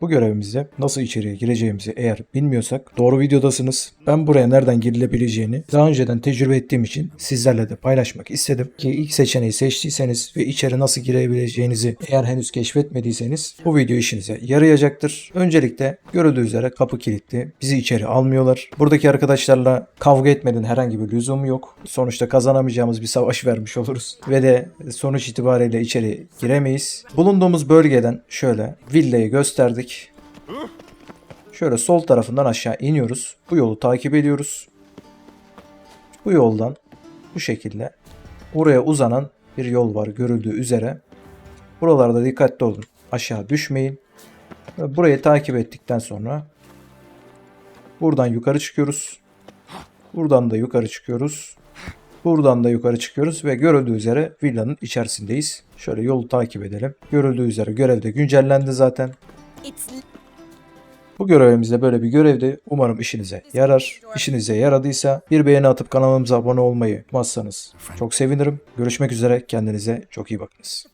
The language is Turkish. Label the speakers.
Speaker 1: Bu görevimizde nasıl içeriye gireceğimizi eğer bilmiyorsak doğru videodasınız. Ben buraya nereden girilebileceğini daha önceden tecrübe ettiğim için sizlerle de paylaşmak istedim. Ki ilk seçeneği seçtiyseniz ve içeri nasıl girebileceğinizi eğer henüz keşfetmediyseniz bu video işinize yarayacaktır. Öncelikle görüldüğü üzere kapı kilitli. Bizi içeri almıyorlar. Buradaki arkadaşlarla kavga etmenin herhangi bir lüzumu yok. Sonuçta kazanamayacağımız bir savaş vermiş oluruz. Ve de sonuç itibariyle içeri giremeyiz. Bulunduğumuz bölgeden şöyle villayı gösterdik. Şöyle sol tarafından aşağı iniyoruz. Bu yolu takip ediyoruz. Bu yoldan bu şekilde oraya uzanan bir yol var görüldüğü üzere. Buralarda dikkatli olun. Aşağı düşmeyin. Burayı takip ettikten sonra buradan yukarı çıkıyoruz. Buradan da yukarı çıkıyoruz. Buradan da yukarı çıkıyoruz ve görüldüğü üzere villanın içerisindeyiz. Şöyle yolu takip edelim. Görüldüğü üzere görev de güncellendi zaten. Bu görevimizde böyle bir görevdi. Umarım işinize yarar. İşinize yaradıysa bir beğeni atıp kanalımıza abone olmayı unutmazsanız çok sevinirim. Görüşmek üzere. Kendinize çok iyi bakınız.